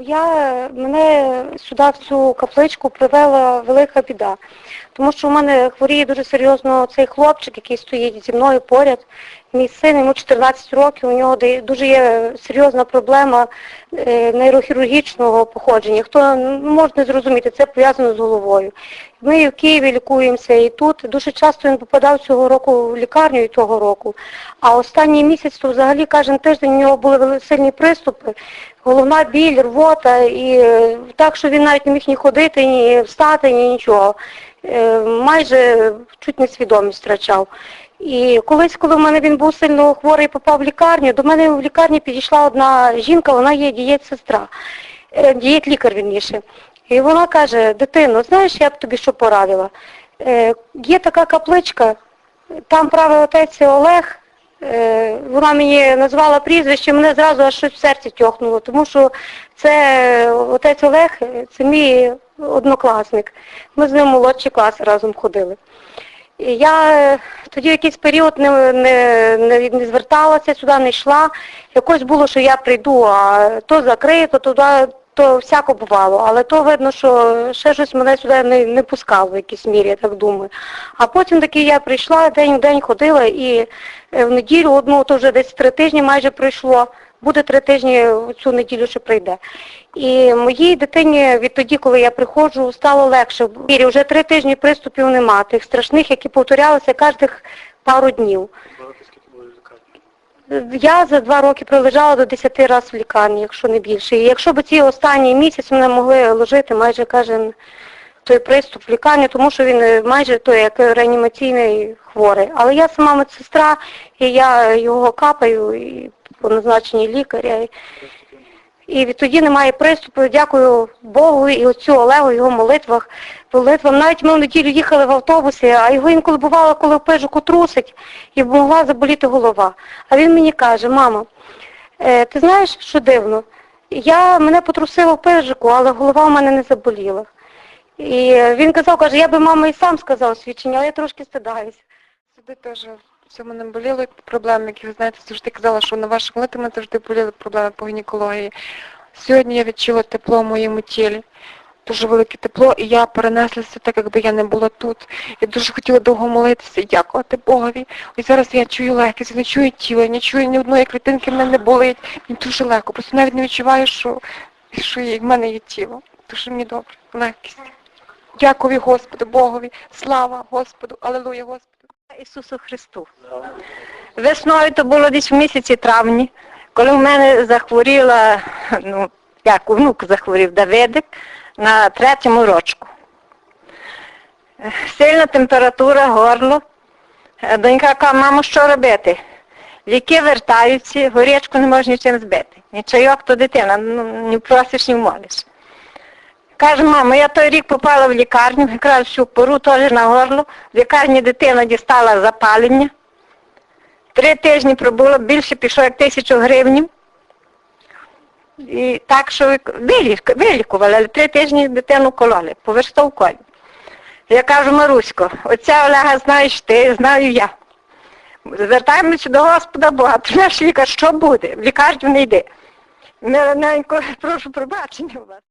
Я, мене сюди в цю капличку привела велика біда. Тому що у мене хворіє дуже серйозно цей хлопчик, який стоїть зі мною поряд. Мій син, йому 14 років, у нього дуже є серйозна проблема е, нейрохірургічного походження. Хто ну, може не зрозуміти, це пов'язано з головою. Ми і в Києві лікуємося, і тут дуже часто він попадав цього року в лікарню і того року. А останній місяць то взагалі кожен тиждень у нього були сильні приступи, головна біль, рвота, і е, так, що він навіть не міг ні ходити, ні встати, ні нічого. Е, Майже чуть не свідомість втрачав. І колись, коли в мене він був сильно хворий, попав в лікарню, до мене в лікарні підійшла одна жінка, вона є дієт-сестра, е, дієт-лікар вірніше. І вона каже, дитино, знаєш, я б тобі що порадила? Е, Є така капличка, там правий отець Олег, вона мені назвала прізвище, мене зразу аж щось в серці тьохнуло, тому що це отець Олег, е, це мій однокласник. Ми з ним молодші класи разом ходили. І я е, тоді якийсь період не, не, не, не зверталася сюди, не йшла. Якось було, що я прийду, а то закрито, туди, то всяко бувало. Але то видно, що ще щось мене сюди не, не пускало в якійсь мірі, я так думаю. А потім таки я прийшла, день в день ходила і е, в неділю, одну, то вже десь три тижні майже пройшло. Буде три тижні цю неділю, що прийде. І моїй дитині відтоді, коли я приходжу, стало легше. І вже три тижні приступів нема, тих страшних, які повторялися кожних пару днів. Я за два роки пролежала до 10 разів в лікарні, якщо не більше. І якщо б ці останні місяць мене могли ложити майже кожен той приступ в лікарні, тому що він е, майже той як реанімаційний хворий. Але я сама медсестра, і я його капаю і по назначенні лікаря. І- відтоді немає приступу. Дякую Богу і отцю Олегу, його молитвах, молитвам. Навіть ми в неділю їхали в автобусі, а його інколи бувало, коли в пижику трусить, і могла заболіти голова. А він мені каже, мамо, е, ти знаєш, що дивно? Я мене потрусило в пижику, але голова в мене не заболіла. І він казав, каже, я би мама і сам сказав свідчення, але я трошки стидаюся. Сюди теж в цьому не боліли проблеми, які ви знаєте, завжди казала, що на ваших молитвах завжди боліли проблеми по гінекології. Сьогодні я відчула тепло в моєму тілі. Дуже велике тепло, і я перенеслася так, якби я не була тут. Я дуже хотіла довго молитися і дякувати Богові. Ось зараз я чую легкість, я не чую тіла, я не чую ні одної клітинки, в мене не болить. Мені дуже легко. Просто навіть не відчуваю, що, що є- в мене є тіло. Дуже мені добре, легкість. Дякую Господу Богові. Слава Господу, Алелуя Господу. Ісусу Христу. Весною то було десь в місяці травні, коли в мене захворіла, ну, як внук захворів Давидик на третьому рочку. Сильна температура, горло. Е, Донька каже, мамо, що робити? Ліки вертаються, горячку не можна нічим збити. Ні чайок, то дитина, ну, не просиш, не молиш. Каже, мамо, я той рік попала в лікарню, якраз всю пору теж на горло. В лікарні дитина дістала запалення. Три тижні пробула, більше пішло як тисячу гривень. І так, що вилікували, але три тижні дитину кололи, по верстовкові. Я кажу, Марусько, оця Олега знаєш ти, знаю я. Звертаємося до Господа Бога, ти наш лікар, що буде? В лікарню не йди. Милененько, прошу пробачення у вас.